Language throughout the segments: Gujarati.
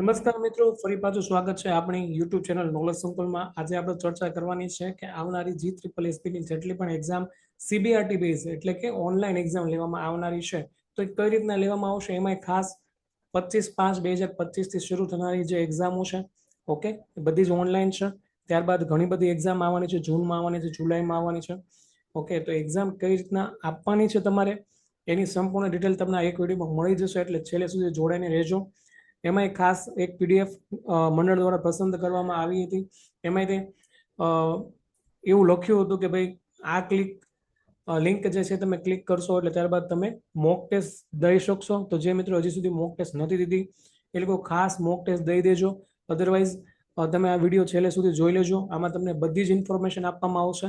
નમસ્કાર મિત્રો, ફરી પાછું સ્વાગત છે આપણી યુટ્યુબ ચેનલ નોલેજ સંકુલમાં આજે આપણે ચર્ચા કરવાની છે કે આવનારી જી ટ્રિપલ એસપીની જેટલી પણ એક્ઝામ સીબીઆરટી બેઝ એટલે કે ઓનલાઈન એક્ઝામ લેવામાં આવનારી છે, તો કઈ રીતના લેવામાં આવશે? એમાં ખાસ પચીસ પાંચ બે હજાર પચીસથી શરૂ થનારી જે એક્ઝામો છે ઓકે બધી જ ઓનલાઈન છે. ત્યારબાદ ઘણી બધી એક્ઝામ આવવાની છે, જૂનમાં આવવાની છે, જુલાઈમાં આવવાની છે ઓકે તો એક્ઝામ કઈ રીતના આપવાની છે તમારે? એની સંપૂર્ણ ડિટેલ તમને એક વિડીયોમાં મળી જશે, એટલે છેલ્લે સુધી જોડાઈને રહેજો. એમાંય ખાસ એક પીડીએફ મંડળ દ્વારા પસંદ કરવામાં આવી હતી. એમાંય તે એવું લખ્યું હતું કે ભાઈ, આ ક્લિક લિંક જે છે તમે ક્લિક કરશો એટલે ત્યારબાદ તમે મોક ટેસ્ટ દઈ શકશો. તો જે મિત્રો હજી સુધી મોક ટેસ્ટ નથી દીધી, એ લોકો ખાસ મોક ટેસ્ટ દઈ દેજો. અધરવાઇઝ તમે આ વીડિયો છેલ્લે સુધી જોઈ લેજો. આમાં તમને બધી જ ઇન્ફોર્મેશન આપવામાં આવશે.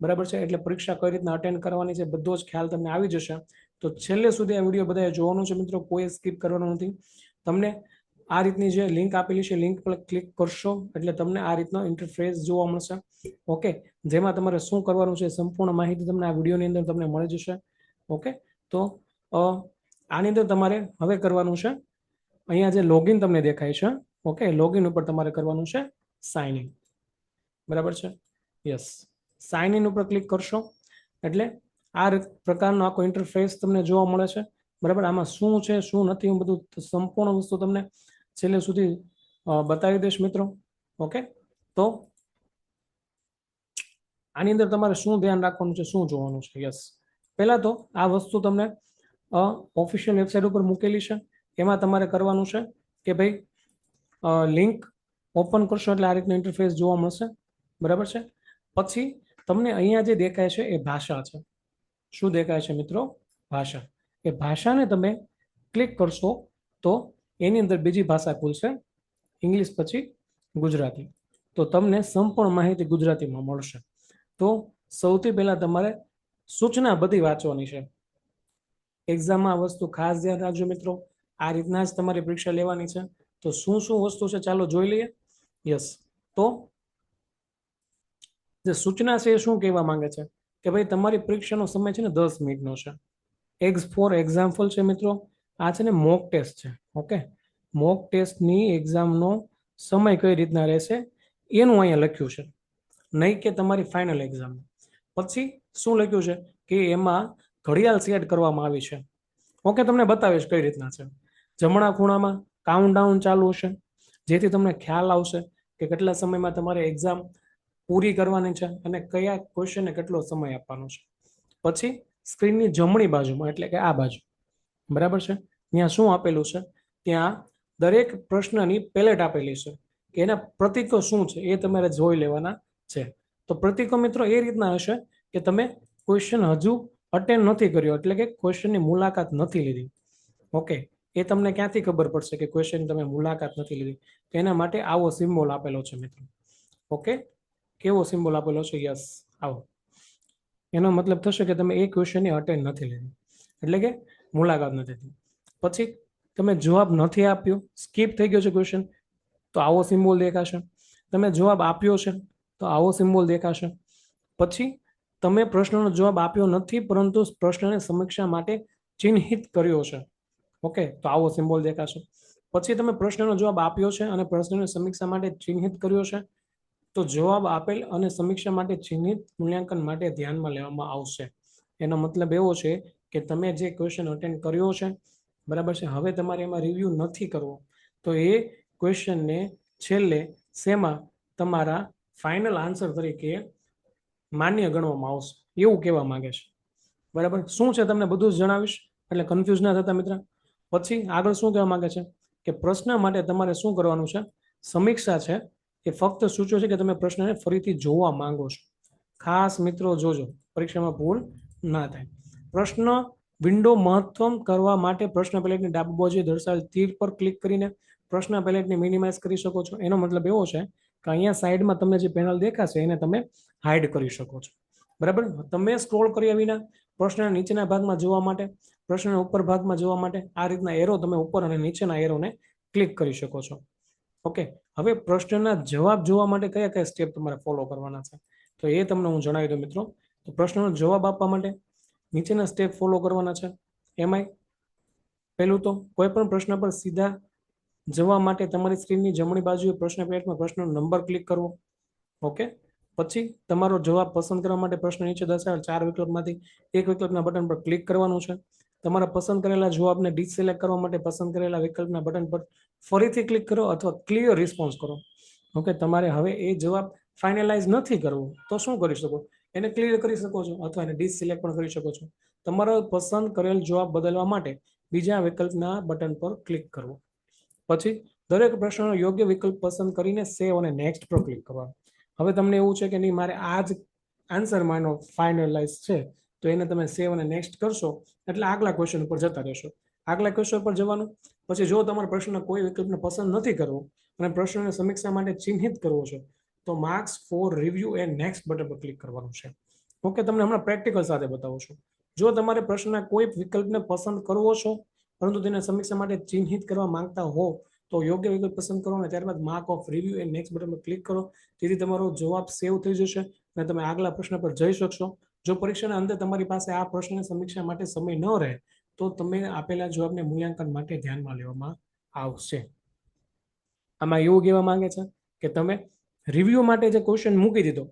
બરાબર છે? એટલે પરીક્ષા કઈ રીતના અટેન્ડ કરવાની છે, બધો જ ખ્યાલ તમને આવી જશે. તો છેલ્લે સુધી આ વીડિયો બધાએ જોવાનું છે મિત્રો. કોઈ સ્કીપ કરવાનું નથી. તમને આ રીતની જે લિંક આપેલી છે લિંક પર ક્લિક કરશો એટલે તમને આ રીતનો ઇન્ટરફેસ જોવા મળશે. ઓકે જેમાં તમારે શું કરવાનું છે, સંપૂર્ણ માહિતી તમને આ વિડીયોની અંદર તમને મળી જશે. ઓકે તો આની અંદર તમારે હવે કરવાનું છે, અહીંયા જે લોગિન તમને દેખાય છે ઓકે લોગિન ઉપર તમારે કરવાનું છે સાઇન ઇન બરાબર છે? યસ સાઇન ઇન ઉપર ક્લિક કરશો એટલે આ પ્રકારનો આખો ઇન્ટરફેસ તમને જોવા મળે છે. બરાબર? આમાં શું છે, શું નથી, હું બધું સંપૂર્ણ વસ્તુ તમને છેલ્લે સુધી બતાવી દઈશ મિત્રો. ઓકે? તો આની અંદર તમારે શું ધ્યાન રાખવાનું છે, શું જોવાનું છે? યસ. પહેલાં તો આ વસ્તુ તમને ઓફિશિયલ વેબસાઇટ ઉપર મૂકેલી છે. એમાં તમારે કરવાનું છે કે ભાઈ લિંક ઓપન કરશો એટલે આ રીતનું ઇન્ટરફેસ જોવા મળશે. બરાબર છે? પછી તમને અહીંયા જે દેખાય છે એ ભાષા છે. શું દેખાય છે મિત્રો? ભાષા. એ ભાષાને તમે ક્લિક કરશો તો એની અંદર બીજી ભાષા કુલ છે, ઇંગ્લિશ પછી ગુજરાતી. તો તમને સંપૂર્ણ માહિતી ગુજરાતીમાં મળશે. તો સૌથી પહેલા તમારે સૂચના બધી વાંચવાની છે. એક્ઝામમાં આ વસ્તુ ખાસ ધ્યાન રાખજો મિત્રો. આ રીતના જ તમારી પરીક્ષા લેવાની છે. તો શું શું વસ્તુ છે ચાલો જોઈ લઈએ. યસ તો જે સૂચના છે એ શું કહેવા માંગે છે? કે ભાઈ તમારી પરીક્ષાનો સમય છે ને દસ મિનિટનો છે. એક્સ ફોર એક્ઝામ્પલ છે મિત્રો. આ છે ને મોક ટેસ્ટ છે. ઓકે? મોક ટેસ્ટની એક્ઝામનો સમય કઈ રીતના રહેશે? એનું અહીંયા લખ્યું છે. નહીં કે તમારી ફાઇનલ એક્ઝામ પછી શું લખ્યું છે? કે એમાં ઘડિયાળ સેટ કરવામાં આવી છે. ઓકે, તમને બતાવીશ કઈ રીતના છે. જમણા ખૂણામાં કાઉન્ટ ડાઉન ચાલુ હશે. જેથી તમને ખ્યાલ આવશે કે કેટલા સમયમાં તમારે એક્ઝામ પૂરી કરવાની છે અને કયા ક્વેશ્ચનને કેટલો સમય આપવાનો છે. પછી સ્ક્રીનની જમણી બાજુમાં, એટલે કે આ બાજુ. બરાબર છે? ત્યાં શું આપેલું છે? ત્યાં દરેક પ્રશ્નની પેલેટ આપેલી છે કે એના પ્રતિકો શું છે એ તમારે જોઈ લેવાના છે. તો પ્રતિકો મિત્રો એ રીતના હશે કે તમે ક્વેશ્ચન હજુ અટેન્ડ નથી કર્યો એટલે કે ક્વેશ્ચનની મુલાકાત નથી લીધી. ઓકે એ તમને ક્યાંથી ખબર પડશે કે ક્વેશ્ચન તમે મુલાકાત નથી લીધી? તો એના માટે આવો સિમ્બોલ આપેલો છે મિત્રો. ઓકે કેવો સિમ્બોલ આપેલો છે? યસ આવો. એનો મતલબ થશે કે તમે એ ક્વેશ્ચનની અટેન્ડ નથી લીધી. એટલે કે મુલાકાત નથી લીધી. પછી તમે જવાબ નથી આપ્યો સ્કીપ થઈ ગયો છે ક્વેશ્ચન તો આવો સિમ્બોલ દેખાશે. તમે જવાબ આપ્યો છે, તો આવો સિમ્બોલ દેખાશે. પછી તમે પ્રશ્નનો જવાબ આપ્યો નથી, પરંતુ પ્રશ્નને સમીક્ષા માટે ચિહ્નિત કર્યો છે. ઓકે તો આવો સિમ્બોલ દેખાશે. પછી તમે પ્રશ્નનો જવાબ આપ્યો છે અને પ્રશ્નને સમીક્ષા માટે ચિહ્નિત કર્યો છે, તો જવાબ આપેલ અને સમીક્ષા માટે ચિહ્નિત મૂલ્યાંકન માટે ધ્યાનમાં લેવામાં આવશે. એનો મતલબ એવો છે કે તમે જે ક્વેશ્ચન અટેન્ડ કર્યો છે બરાબર છે? હવે તમારે એમાં રિવ્યૂ નથી કરવો. તો એ ક્વેશ્ચનને છેલ્લે શેમાં તમારા ફાઇનલ આન્સર તરીકે માન્ય ગણવામાં આવશે? એવું કહેવા માગે છે. બરાબર? શું છે તમને બધું જ જણાવીશ? એટલે કન્ફ્યુઝ ના થતા મિત્ર. પછી આગળ શું કહેવા માંગે છે? કે પ્રશ્ન માટે તમારે શું કરવાનું છે? સમીક્ષા છે એ ફક્ત સૂચવે છે કે તમે પ્રશ્નને ફરીથી જોવા માંગો છો. ખાસ મિત્રો, જોજો. પરીક્ષામાં ભૂલ ના થાય. પ્રશ્ન વિન્ડો મહત્તમ કરવા માટે પ્રશ્ન પેલેટની ડાબી બાજુએ દર્શાવેલ તીર પર ક્લિક કરીને પ્રશ્ન પેલેટને મિનિમાઇઝ કરી શકો છો. એનો મતલબ એવો છે કે અહીંયા સાઈડમાં તમને જે પેનલ દેખાશે એને તમે હાઇડ કરી શકો છો. બરાબર? તમે સ્ક્રોલ કર્યા વિના પ્રશ્નના નીચેના ભાગમાં જોવા માટે, પ્રશ્નના ઉપર ભાગમાં જોવા માટે આ રીતના એરો તમે ઉપર અને નીચેના એરોને ક્લિક કરી શકો છો. ઓકે હવે પ્રશ્નના જવાબ જોવા માટે કયા કયા સ્ટેપ તમારે ફોલો કરવાના છે? તો એ તમને હું જણાવી દઉં મિત્રો. તો પ્રશ્નનો જવાબ આપવા માટે નીચેના સ્ટેપ ફોલો કરવાના છે. એમાંય પહેલું તો, કોઈ પણ પ્રશ્ન પર સીધા જવા માટે તમારી સ્ક્રીનની જમણી બાજુએ પ્રશ્ન પેટમાં પ્રશ્નનો નંબર ક્લિક કરવો. ઓકે પછી તમારો જવાબ પસંદ કરવા માટે પ્રશ્ન નીચે દર્શાવેલ ચાર વિકલ્પમાંથી એક વિકલ્પના બટન પર ક્લિક કરવાનું છે. તમારા પસંદ કરેલા જવાબને ડિસિલેક્ટ કરવા માટે પસંદ કરેલા વિકલ્પના બટન પર ફરીથી ક્લિક કરો અથવા ક્લિયર રિસ્પોન્સ કરો. ઓકે તમારે હવે એ જવાબ ફાઇનલાઇઝ નથી કરવો. તો શું કરી શકો? એને ક્લિયર કરી શકો છો અથવા એને ડિસિલેક્ટ પણ કરી શકો છો. તમારો પસંદ કરેલ જવાબ બદલવા માટે બીજા વિકલ્પના બટન પર ક્લિક કરવું. પછી દરેક પ્રશ્નનો યોગ્ય વિકલ્પ પસંદ કરીને સેવ અને નેક્સ્ટ પર ક્લિક કરવાનું. હવે તમને એવું છે કે નહીં, મારે આ જ આન્સર માનો ફાઇનલાઇઝ છે, તો એને તમે સેવ અને નેક્સ્ટ કરશો, એટલે આગલા ક્વેશ્ચન ઉપર જતા રહેશો. આગલા ક્વેશ્ચન પર જવાનું. પછી જો તમારા પ્રશ્નના કોઈ વિકલ્પને પસંદ નથી કરવો અને પ્રશ્નને સમીક્ષા માટે ચિહ્નિત કરવો છે તો marks for review and next button પર ક્લિક કરવાનું છે. ઓકે તમને હમણાં પ્રેક્ટિકલ સાથે બતાવું છું. જો તમારે પ્રશ્નના કોઈ વિકલ્પને પસંદ કરવો છો, પરંતુ તેને સમીક્ષા માટે ચિહ્નિત કરવા માંગતા હો, તો યોગ્ય વિકલ્પ પસંદ કરો અને ત્યારબાદ mark of review and next button પર ક્લિક કરો. જેથી તમારો જવાબ સેવ થઈ જશે અને તમે આગલા પ્રશ્ન પર જઈ શકશો. જો પરીક્ષાના અંતે તમારી પાસે આ પ્રશ્નની સમીક્ષા માટે સમય ન રહે, તો તમે આપેલા જવાબને મૂલ્યાંકન માટે ધ્યાનમાં લેવામાં આવશે. આમાં એવું કહેવા માંગે છે કે તમે રિવ્યુ માટે જે ક્વેશ્ચન મૂકી દીધો,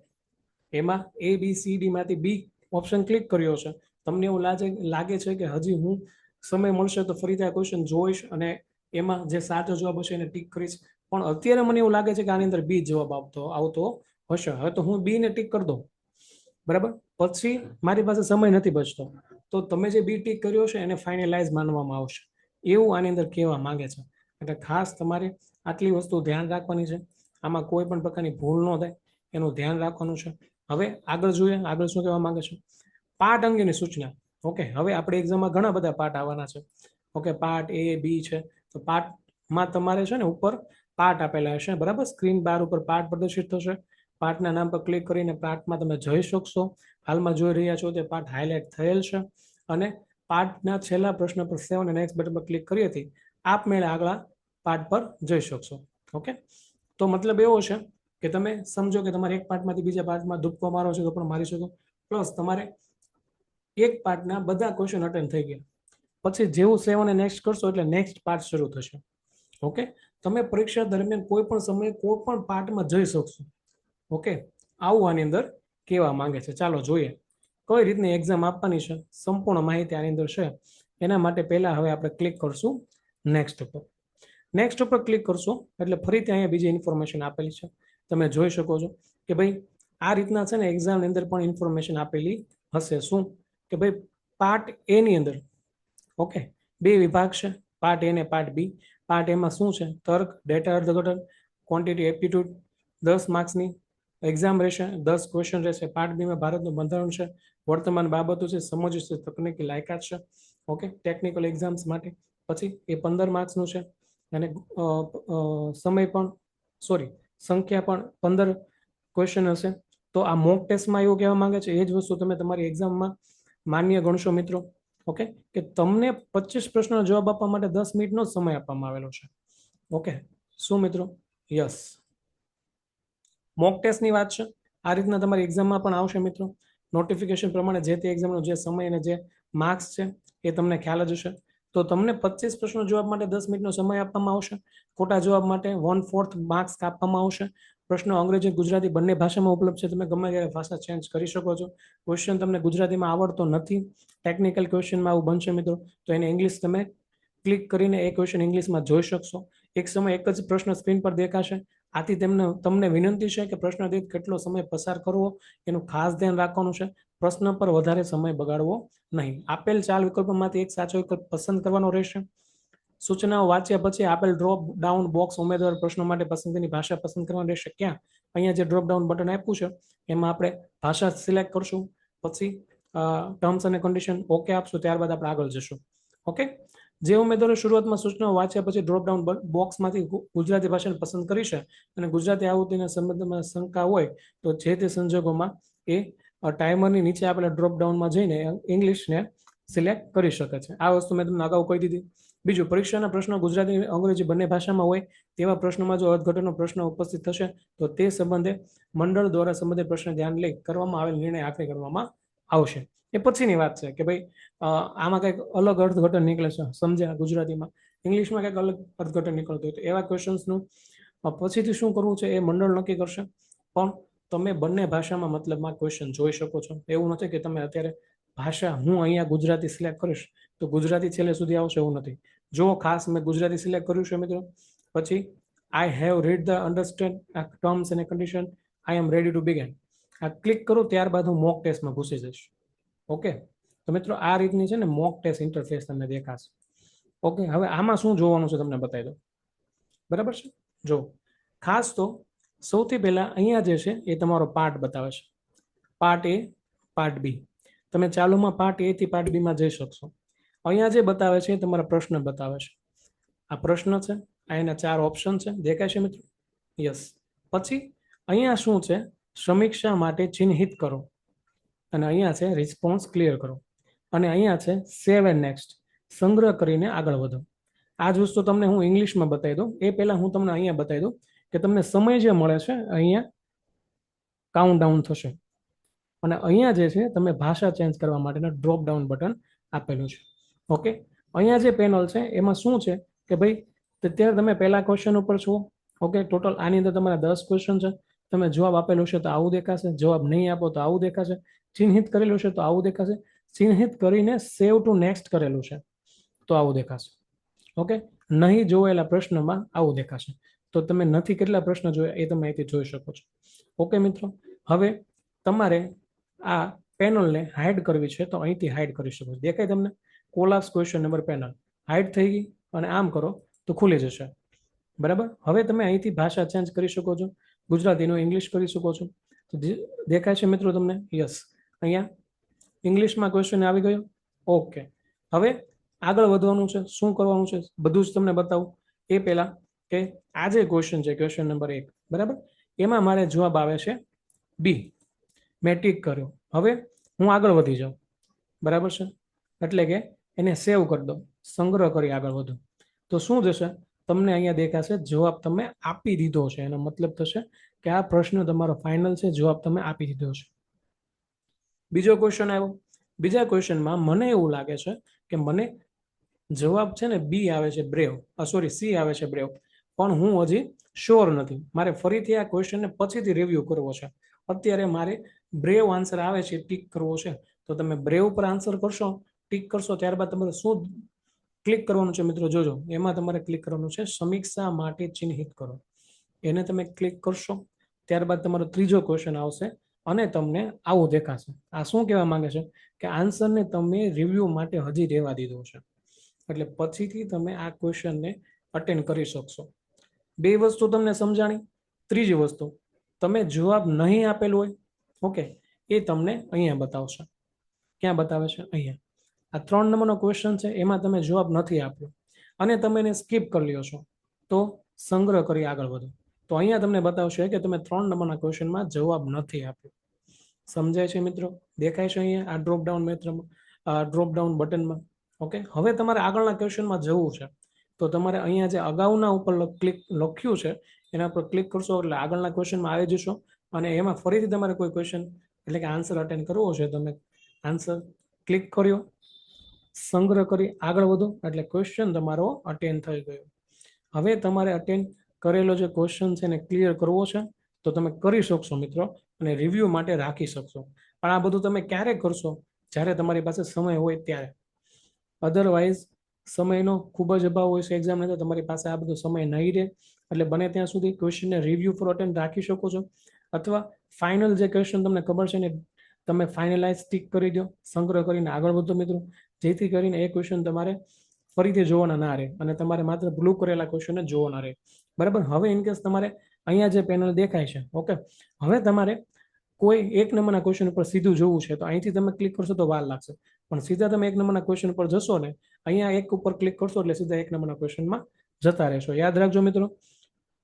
એમાં એ બી સી ડી માંથી બી ઓપ્શન ક્લિક કર્યો છે તમને એવું લાગે લાગે છે કે હજી હું સમય મળશે તો ફરીથી આ ક્વેશ્ચન જોઈશ અને એમાં જે સાચો જવાબ હશે એને ટીક કરીશ. પણ અત્યારે મને એવું લાગે છે કે આની અંદર બી જવાબ આપતો આવતો હશે. હવે તો હું બી ને ટીક કરી દઉં. બરાબર? પછી મારી પાસે સમય નથી બચતો. તો તમે જે બી ટીક કર્યો છે એને ફાઇનલાઇઝ માનવામાં આવશે. એવું આની અંદર કહેવા માંગે છે. એટલે ખાસ તમારે આટલી વસ્તુ ધ્યાન રાખવાની છે. આમાં કોઈ પણ પ્રકારની ભૂલ ન થાય, એનું ધ્યાન રાખવાનું છે. હવે આગળ જોઈએ, આગળ શું કહેવા માંગે છે? પાઠ અંગેની સૂચના. ઓકે, હવે આપણે એક્ઝામમાં ઘણા બધા પાઠ આવવાના છે. ઓકે પાર્ટ એ, બી છે. તો પાર્ટમાં તમારે છે ને ઉપર પાર્ટ આપેલા હશે, બરાબર? સ્ક્રીન બાર ઉપર પાર્ટ પ્રદર્શિત થશે. પાર્ટના નામ પર ક્લિક કરીને પાર્ટમાં તમે જઈ શકશો. હાલમાં જોઈ રહ્યા છો તે પાર્ટ હાઇલાઇટ થયેલ છે. અને પાર્ટના છેલ્લા પ્રશ્ન પર સેવન નેક્સ્ટ બટન પર ક્લિક કરી હતી. આપમેળે આગળ પાર્ટ પર જઈ શકશો. ઓકે? તો મતલબ એવો છે કે તમે સમજો કે તમારે એક પાર્ટમાંથી બીજા પાર્ટમાં ધુપકો મારો છે તો પણ મારી શકો. પ્લસ તમારે એક પાર્ટના બધા ક્વેશ્ચન અટેન્ડ થઈ ગયા. પછી જેવું સેવન નેક્સ્ટ કરશો એટલે નેક્સ્ટ પાર્ટ શરૂ થશે. ઓકે તમે પરીક્ષા દરમિયાન કોઈ પણ સમયે કોઈ પણ પાર્ટમાં જઈ શકશો. ઓકે આવું આની અંદર કહેવા માંગે છે. ચાલો જોઈએ. કઈ રીતની એક્ઝામ આપવાની છે? સંપૂર્ણ માહિતી આની અંદર છે. એના માટે પહેલા હવે આપણે ક્લિક કરશું નેક્સ્ટ ઉપર. નેક્સ્ટ ઉપર ક્લિક કરશો, એટલે ફરીથી અહીંયા બીજી ઇન્ફોર્મેશન આપેલી છે. તમે જોઈ શકો છો કે ભાઈ, આ રીતના છે ને એક્ઝામની અંદર પણ ઇન્ફોર્મેશન આપેલી હશે. શું? કે ભાઈ પાર્ટ એની અંદર. ઓકે બે વિભાગ છે. પાર્ટ એ ને પાર્ટ બી પાર્ટ એમાં શું છે? તર્ક ડેટા અર્ધઘટન ક્વોન્ટિટી એપ્ટિટ્યૂડ દસ માર્ક્સની એક્ઝામ રહેશે, દસ ક્વેશ્ચન રહેશે. પાર્ટ બીમાં ભારતનું બંધારણ છે. વર્તમાન બાબતો છે. સમજ છે તકનીકી લાયકાત છે. ઓકે ટેકનિકલ એક્ઝામ્સ માટે. પછી એ પંદર માર્ક્સનું છે. અને સમય પણ સોરી સંખ્યા પણ પંદર ક્વેશ્ચન હશે. તો આ મોક ટેસ્ટમાં એવું કહેવા માંગે છે, એ જ વસ્તુ તમે તમારી એક્ઝામમાં માન્ય ગણશો મિત્રો. ઓકે કે તમને પચીસ પ્રશ્નનો જવાબ આપવા માટે દસ મિનિટનો સમય આપવામાં આવેલો છે. ઓકે શું મિત્રો? યસ મોક ટેસ્ટની વાત છે. આ રીતના તમારી એક્ઝામમાં પણ આવશે મિત્રો. નોટિફિકેશન પ્રમાણે જે તે એક્ઝામનો જે સમય અને જે માર્ક્સ છે, એ તમને ખ્યાલ જ હશે. તો તમને પચીસ પ્રશ્નો જવાબ માટે દસ મિનિટનો સમય આપવામાં આવશે. ખોટા જવાબ માટે વન ફોર્થ માર્ક્સ કાપવામાં આવશે. પ્રશ્નો અંગ્રેજી ગુજરાતી બંને ભાષામાં ઉપલબ્ધ છે. તમે ગમે ત્યારે ભાષા ચેન્જ કરી શકો છો. ક્વેશ્ચન તમને ગુજરાતીમાં આવડતો નથી. ટેકનિકલ ક્વેશ્ચનમાં આવું બનશે મિત્રો. તો એને ઇંગ્લિશ તમે ક્લિક કરીને એ ક્વેશ્ચન ઇંગ્લિશમાં જોઈ શકશો. એક સમય એક જ પ્રશ્ન સ્ક્રીન પર દેખાશે. આથી તેમને, તમને વિનંતી છે કે પ્રશ્ન દીઠ કેટલો સમય પસાર કરવો, એનું ખાસ ધ્યાન રાખવાનું છે. પ્રશ્ન પર વધારે સમય બગાડવો નહીં. આપેલ ચાર વિકલ્પોમાંથી એક સાચો વિકલ્પ પસંદ કરવાનો રહેશે. સૂચનાઓ વાંચ્યા પછી આપેલ ડ્રોપ ડાઉન બોક્સ ઉમેદવાર પ્રશ્નો માટે પસંદગીની ભાષા પસંદ કરવાની રહેશે. ક્યાં? અહીંયા જે ડ્રોપ ડાઉન બટન આપ્યું છે, એમાં આપણે ભાષા સિલેક્ટ કરશું. પછી ટર્મ્સ અને કન્ડિશન ઓકે આપશું, ત્યારબાદ આપણે આગળ જશું. ઓકે જે ઉમેદવારો શરૂઆતમાં સૂચનાઓ વાંચ્યા પછી ડ્રોપડાઉન બોક્સમાંથી ગુજરાતી ભાષાને પસંદ કરી અને ગુજરાતી આવૃત્તિના સંબંધમાં શંકા હોય તો જે તે સંજોગોમાં એ ટાઈમરની નીચે આપેલા ડ્રોપડાઉનમાં જઈને ઇંગ્લિશને સિલેક્ટ કરી શકે છે. આ વસ્તુ મેં તમને અગાઉ કહી દીધી. બીજું, પરીક્ષાના પ્રશ્નો ગુજરાતી અંગ્રેજી બંને ભાષામાં હોય તેવા પ્રશ્નોમાં જો અર્થઘટનનો પ્રશ્ન ઉપસ્થિત થશે તો તે સંબંધે મંડળ દ્વારા સંબંધિત પ્રશ્ન ધ્યાન લઈ કરવામાં આવેલ નિર્ણય આખરે કરવામાં આવશે. એ પછીની વાત છે કે ભાઈ આમાં કંઈક અલગ અર્થઘટન નીકળે છે, સમજ્યા ગુજરાતીમાં. ઇંગ્લિશમાં કંઈક અલગ અર્થઘટન નીકળતું હોય તો એવા ક્વેશ્ચન્સનું પછીથી શું કરવું છે એ મંડળ નક્કી કરશે. પણ તમે બંને ભાષામાં મતલબમાં ક્વેશ્ચન જોઈ શકો છો. એવું નથી કે તમે અત્યારે ભાષા હું અહીંયા ગુજરાતી સિલેક્ટ કરીશ તો ગુજરાતી છેલ્લે સુધી આવશે એવું નથી. જો ખાસ મેં ગુજરાતી સિલેક્ટ કર્યું છે મિત્રો, પછી I have read the understand terms and condition I am ready to begin આ ક્લિક કરું ત્યારબાદ હું મોક ટેસ્ટમાં ઘૂસી જઈશ. ઓકે? તો મિત્રો, આ રીતની છે ને મોક ટેસ્ટ ઇન્ટરફેસ તમને દેખાશે. ઓકે? હવે આમાં શું જોવાનું છે તમને બતાવી દો બરાબર છે? જો, ખાસ તો સૌથી પહેલાં અહીંયા જે છે એ તમારો પાર્ટ બતાવે છે. પાર્ટ એ પાર્ટ બી તમે ચાલુમાં પાર્ટ એ થી પાર્ટ બીમાં જઈ શકશો. અહીંયા જે બતાવે છે એ તમારા પ્રશ્ન બતાવે છે. આ પ્રશ્ન છે, આ એના ચાર ઓપ્શન છે. દેખાય છે મિત્રો? યસ પછી અહીંયા શું છે? સમીક્ષા માટે ચિહ્નિત કરો. અને અહીંયા છે રિસ્પોન્સ ક્લિયર કરો. અને અહીંયા છે સેવ એન્ડ નેક્સ્ટ સંગ્રહ કરીને આગળ વધો. આ જ વસ્તુ તમને હું ઇંગ્લિશમાં બતાવી દઉં. એ પહેલાં હું તમને અહીંયા બતાવી દઉં કે તમને સમય જે મળે છે, અહીંયા કાઉન્ટ ડાઉન થશે. અને અહીંયા જે છે, તમે ભાષા ચેન્જ કરવા માટેનું ડ્રોપ ડાઉન બટન આપેલું છે. ઓકે અહીંયા જે પેનલ છે, એમાં શું છે કે ભાઈ, અત્યારે તમે પહેલા ક્વેશ્ચન ઉપર છો. ઓકે ટોટલ આની અંદર તમારા દસ ક્વેશ્ચન છે. તમે જવાબ આપેલો છે તો આવું દેખાશે, જવાબ નહીં આપો તો આવું દેખાશે, ચિહ્નિત કરેલું છે તો આવું દેખાશે, ચિહ્નિત કરીને સેવ ટુ નેક્સ્ટ કરેલું છે તો આવું દેખાશે. ઓકે નહીં જોયેલા પ્રશ્નમાં આવું દેખાશે. તો તમે નથી કેટલા પ્રશ્ન જોયા એ તમે અહીંથી જોઈ શકો છો. ઓકે મિત્રો? હવે તમારે આ પેનલને હાઇડ કરવી છે તો અહીંથી હાઇડ કરી શકો છો. દેખાય તમને? Collapse question number panel hide થઈ ગઈ અને આમ કરો તો ખુલી જશે. બરાબર? હવે તમે અહીંથી ભાષા ચેન્જ કરી શકો છો. ગુજરાતીનું ઇંગ્લિશ કરી શકો છો. તો દેખાય છે મિત્રો તમને? યસ અહીંયા ઇંગ્લિશમાં ક્વેશ્ચન આવી ગયો. ઓકે હવે આગળ વધવાનું છે. શું કરવાનું છે? બધું જ તમને બતાવું. એ પહેલાં કે આ જે ક્વેશ્ચન છે ક્વેશ્ચન નંબર એક, બરાબર? એમાં મારે જવાબ આવે છે બી મેં કર્યો. હવે હું આગળ વધી જાઉં. બરાબર છે? એટલે કે એને સેવ કરી દો સંગ્રહ કરી આગળ વધો. તો શું થશે તમને અહીંયા દેખાશે, જવાબ તમે આપી દીધો છે. એનો મતલબ થશે કે આ પ્રશ્ન તમારો ફાઇનલ છે, જવાબ તમે આપી દીધો છે. બીજો ક્વેશ્ચન આવ્યો. બીજા ક્વેશ્ચનમાં મને એવું લાગે છે કે મને જવાબ છે ને બી આવે છે બ્રેવ સોરી સી આવે છે બ્રેવ પણ હું હજી શ્યોર નથી. મારે ફરીથી આ ક્વેશ્ચનને પછીથી રિવ્યુ કરવો છે. અત્યારે મારે બ્રેવ આન્સર આવે છે ટીક કરવો છે. તો તમે બ્રેવ પર આન્સર કરશો ટીક કરશો, ત્યારબાદ તમારે શું ક્લિક કરવાનું છે મિત્રો, જોજો, એમાં તમારે ક્લિક કરવાનું છે, સમીક્ષા માટે ચિહ્નિત કરો. એને તમે ક્લિક કરશો, ત્યારબાદ તમારો ત્રીજો ક્વેશ્ચન આવશે અને તમને આવું દેખાશે. આ શું કહેવા માંગે છે? કે આન્સરને તમે રિવ્યૂ માટે હજી રહેવા દીધો છે. એટલે પછીથી તમે આ ક્વેશ્ચનને અટેન્ડ કરી શકશો. બે વસ્તુ તમને સમજાણી, ત્રીજી વસ્તુ, તમે જવાબ નહીં આપેલો હોય ઓકે એ તમને અહીંયા બતાવશે. ક્યાં બતાવે છે? અહીંયા. આ ત્રણ નંબરનો ક્વેશ્ચન છે, એમાં તમે જવાબ નથી આપ્યો. અને તમે એને સ્કીપ કરી લ્યો છો. તો સંગ્રહ કરી આગળ વધો. તો અહીંયા તમને બતાવશે કે તમે ત્રણ નંબરના ક્વેશ્ચનમાં જવાબ નથી આપ્યો. સમજાય છે મિત્રો? દેખાય છે અહીંયા આ ડ્રોપ ડાઉન મેથડમાં આ ડ્રોપ ડાઉન બટનમાં ઓકે હવે તમારે આગળના ક્વેશ્ચનમાં જવું છે. તો તમારે અહીંયા જે અગાઉના ઉપર ક્લિક લખ્યું છે, એના પર ક્લિક કરશો એટલે આગળના ક્વેશ્ચનમાં આવી જશો. અને એમાં ફરીથી તમારે કોઈ ક્વેશ્ચન એટલે કે આન્સર અટેન્ડ કરવો છે, તમે આન્સર ક્લિક કર્યો. સંગ્રહ કરી આગળ વધો. એટલે ક્વેશ્ચન તમારો અટેન્ડ થઈ ગયો. હવે તમારે અટેન્ડ કરેલો જે ક્વેશ્ચન છે એને ક્લિયર કરવો છે. તો તમે કરી શકશો મિત્રો અને રિવ્યુ માટે રાખી શકશો. પણ આ બધું તમે ક્યારે કરશો? જ્યારે તમારી પાસે સમય હોય ત્યારે. અધરવાઇઝ સમયનો ખૂબ જ અભાવ હોય છે એક્ઝામને તો તમારી પાસે આ બધો સમય નહીં રહે. એટલે બને ત્યાં સુધી ક્વેશ્ચનને રિવ્યૂ ફોર અટેન્ડ રાખી શકો છો. અથવા ફાઇનલ જે ક્વેશ્ચન તમને ખબર છે ને, તમે ફાઇનલાઇઝ ટીક કરી દો. સંગ્રહ કરીને આગળ વધો મિત્રો. જેથી કરીને એ ક્વેશ્ચન તમારે ફરીથી જોવાના ના રહે અને તમારે માત્ર બ્લુ કરેલા ક્વેશ્ચનને જોવાના રહે. બરાબર? હવે ઇનકેસ તમારે અહીંયા જે પેનલ દેખાય છે ઓકે હવે તમારે કોઈ એક નંબરના ક્વેશ્ચન ઉપર સીધું જોવું છે, તો અહીંથી તમે ક્લિક કરશો તો વાર લાગશે. પણ સીધા તમે એક નંબરના ક્વેશ્ચન પર જશો ને, અહીંયા એક ઉપર ક્લિક કરશો એટલે સીધા એક નંબરના ક્વેશ્ચનમાં જતા રહેશો. યાદ રાખજો મિત્રો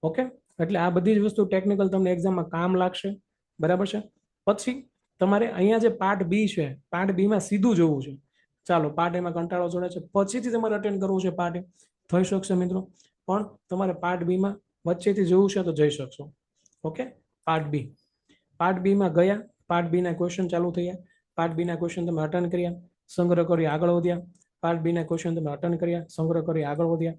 ઓકે એટલે આ બધી જ વસ્તુ ટેકનિકલ તમને એક્ઝામમાં કામ લાગશે, બરાબર છે? પછી તમારે અહીંયા જે પાર્ટ બી છે પાર્ટ બીમાં સીધું જોવું છે. ચાલો પાર્ટ એમાં કંટાળો જોડે છે. પછીથી તમારે અટેન્ડ કરવું છે પાર્ટ થઈ શકશે મિત્રો. પણ તમારે પાર્ટ બીમાં વચ્ચેથી જોવું છે તો જઈ શકશો. ઓકે? Part B. પાર્ટ બીમાં ગયા. પાર્ટ બીના ક્વેશ્ચન ચાલુ થયા. પાર્ટ બીના ક્વેશ્ચન તમે અટેન્ડ કર્યા. સંગ્રહ કરી આગળ વધ્યા. પાર્ટ બીના ક્વેશ્ચન તમે અટેન્ડ કર્યા. સંગ્રહ કરી આગળ વધ્યા.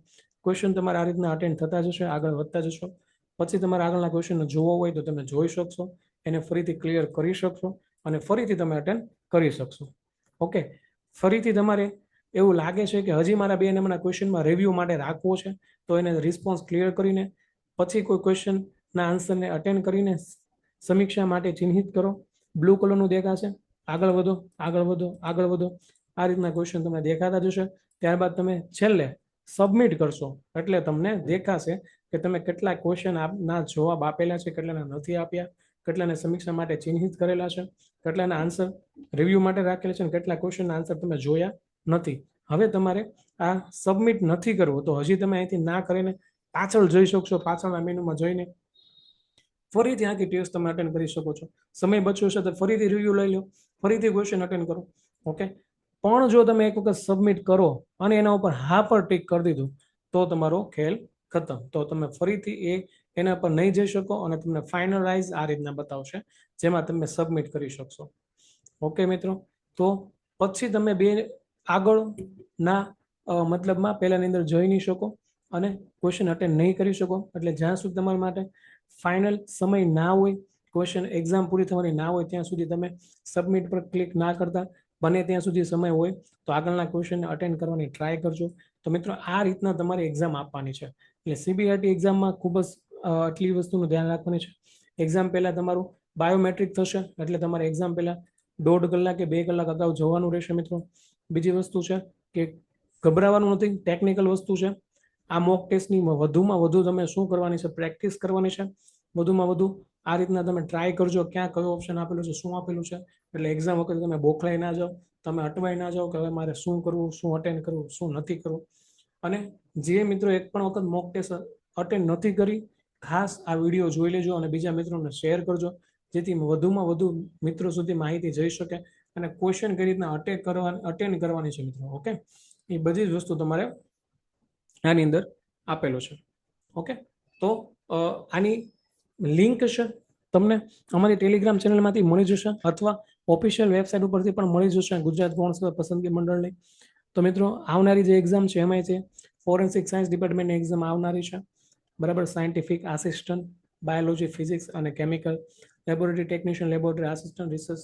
ક્વેશ્ચન તમારે આ રીતના અટેન્ડ થતા જશે, આગળ વધતા જશો. પછી તમારે આગળના ક્વેશ્ચનને જોવો હોય તો તમે જોઈ શકશો. એને ફરીથી ક્લિયર કરી શકશો અને ફરીથી તમે અટેન્ડ કરી શકશો. ઓકે? ફરીથી તમારે એવું લાગે છે કે હજી મારા બે નંબરના ક્વેશ્ચનમાં રિવ્યૂ માટે રાખવો છે, તો એને રિસ્પોન્સ ક્લિયર કરીને, પછી કોઈ ક્વેશ્ચનના આન્સરને અટેન્ડ કરીને સમીક્ષા માટે ચિહ્નિત કરો. બ્લુ કલરનું દેખાશે. આગળ વધો આગળ વધો આગળ વધો. આ રીતના ક્વેશ્ચન તમને દેખાતા જશે. ત્યારબાદ તમે છેલ્લે સબમિટ કરશો. એટલે તમને દેખાશે કે તમે કેટલા ક્વેશ્ચન ના જવાબ આપેલા છે, કેટલાના નથી આપ્યા, કેટલાને સમીક્ષા માટે ચિહ્નિત કરેલા છે. કેટલાના આન્સર રિવ્યૂ માટે રાખેલ છે અને કેટલા ક્વેશ્ચનના આન્સર તમે જોયા નથી. હવે તમારે આ સબમિટ નથી કરવો તો હજી તમે અહીંથી ના કરીને પાછળ જઈ શકશો, પાછળના મેનુમાં જઈને. ફરીથી આખી ટેસ્ટ તમે અટેન્ડ કરી શકો છો. સમય બચ્યો છે તો ફરીથી રિવ્યૂ લઈ લો. ફરીથી ક્વેશ્ચન અટેન્ડ કરો. ઓકે પણ જો તમે એક વખત સબમિટ કરો અને એના ઉપર હા પર ટીક કરી દીધું, તો તમારો ખેલ ખતમ. તો તમે ફરીથી એ એના પર નહીં જઈ શકો અને તમને ફાઇનલાઇઝ આ રીતના બતાવશે, જેમાં તમે સબમિટ કરી શકશો. ઓકે મિત્રો? તો પછી તમે બે આગળના મતલબમાં પહેલાની અંદર જઈ નહીં શકો અને ક્વેશ્ચન અટેન્ડ નહીં કરી શકો. એટલે જ્યાં સુધી તમારા માટે ફાઇનલ સમય ના હોય ક્વેશ્ચન એક્ઝામ પૂરી થવાની ના હોય, ત્યાં સુધી તમે સબમિટ પર ક્લિક ના કરતા, બને ત્યાં સુધી સમય હોય, તો આગળના ક્વેશ્ચનને અટેન્ડ કરવાની ટ્રાય કરજો. તો મિત્રો, આ રીતના તમારે એક્ઝામ આપવાની છે. એટલે સીબીઆરટી એક્ઝામમાં ખૂબ જ આટલી વસ્તુનું ધ્યાન રાખવાની છે. એક્ઝામ પહેલાં તમારું બાયોમેટ્રિક થશે, એટલે તમારે એક્ઝામ પહેલાં દોઢ કલાક કે બે કલાક અગાઉ જવાનું રહેશે મિત્રો. બીજી વસ્તુ છે કે ગભરાવાનું નથી ટેકનિકલ વસ્તુ છે. આ મોક ટેસ્ટની વધુમાં વધુ તમે શું કરવાની છે? પ્રેક્ટિસ કરવાની છે. વધુમાં વધુ આ રીતના તમે ટ્રાય કરજો, ક્યાં કયો ઓપ્શન આપેલું છે, શું આપેલું છે. એટલે એક્ઝામ વખતે તમે બોખલાઈ ના જાઓ, તમે અટવાઈ ના જાઓ કે હવે મારે શું કરવું, શું અટેન્ડ કરવું, શું નથી કરવું. અને જે મિત્રો એક પણ વખત મોક ટેસ્ટ અટેન્ડ નથી કરી ખાસ આ વીડિયો જોઈ લેજો અને બીજા મિત્રોને શેર કરજો, જેથી વધુમાં વધુ મિત્રો સુધી માહિતી જઈ શકે અને ક્વેશ્ચન કઈ રીતના અટેક કરવાની અટેન્ડ કરવાની છે મિત્રો ઓકે એ બધી જ વસ્તુ તમારે આની અંદર આપેલો છે ઓકે તો આની લિંક છે, તમને અમારી ટેલિગ્રામ ચેનલમાંથી મળી જશે અથવા ઓફિશિયલ વેબસાઇટ ઉપરથી પણ મળી જશે ગુજરાત ગૌણ પસંદગી મંડળની. તો મિત્રો, આવનારી જે એક્ઝામ છે એમાં છે ફોરેન્સિક સાયન્સ ડિપાર્ટમેન્ટની એક્ઝામ આવનારી છે. બરાબર? સાયન્ટિફિક આસિસ્ટન્ટ બાયોલોજી ફિઝિક્સ અને chemical laboratory technician laboratory assistant research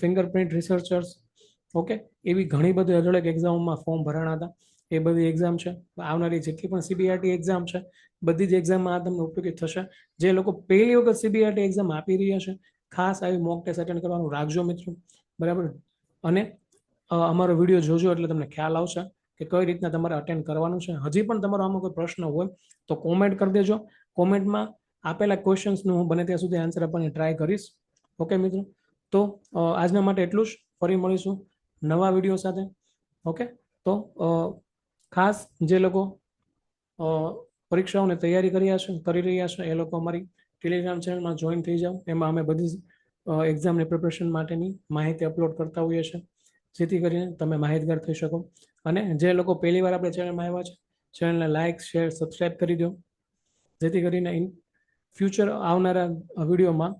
fingerprint researchers okay એવી ઘણી બધી અઢળક એક્ઝામોમાં ફોર્મ ભરાણા હતા. એ બધી એક્ઝામ છે. આવનારી જેટલી પણ સીબીઆરટી એક્ઝામ છે, બધી જ એક્ઝામમાં આ તમને ઉપયોગી થશે. જે લોકો પહેલી વખત સીબીઆરટી એક્ઝામ આપી રહ્યા છે, ખાસ આવી મોક ટેસ્ટ અટેન્ડ કરવાનું રાખજો મિત્રો. બરાબર? અને અમારો વીડિયો જોજો એટલે તમને ખ્યાલ આવશે. કે કઈ રીતના તમારે અટેન્ડ કરવાનું છે. હજી પણ તમારો આમાં કોઈ પ્રશ્ન હોય તો કોમેન્ટ કરી દેજો. કોમેન્ટમાં આપેલા ક્વેશ્ચન્સનું હું બને ત્યાં સુધી આન્સર આપવાની ટ્રાય કરીશ. ઓકે મિત્રો? તો આજના માટે એટલું જ. ફરી મળીશું નવા વીડિયો સાથે. ઓકે તો ખાસ જે લોકો પરીક્ષાઓની તૈયારી કર્યા છે, કરી રહ્યા છે, એ લોકો અમારી ટેલિગ્રામ ચેનલમાં જોઈન થઈ જાઓ. એમાં અમે બધી એક્ઝામની પ્રિપરેશન માટેની માહિતી અપલોડ કરતા હોઈએ છીએ. જેથી કરીને તમે માહિતગાર થઈ શકો. અને જે લોકો પહેલી વાર આપણે ચેનલમાં આવ્યા છે ચેનલને લાઇક શેર સબસ્ક્રાઈબ કરી દો. જેથી કરીને ઇન ફ્યુચર આવનારા વિડીયોમાં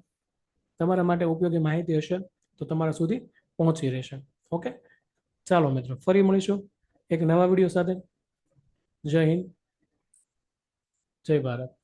તમારા માટે ઉપયોગી માહિતી હશે, તો તમારા સુધી પહોંચી રહેશે. ઓકે ચાલો મિત્રો, ફરી મળીશું એક નવા વીડિયો સાથે. જય હિન્દ. જય ભારત.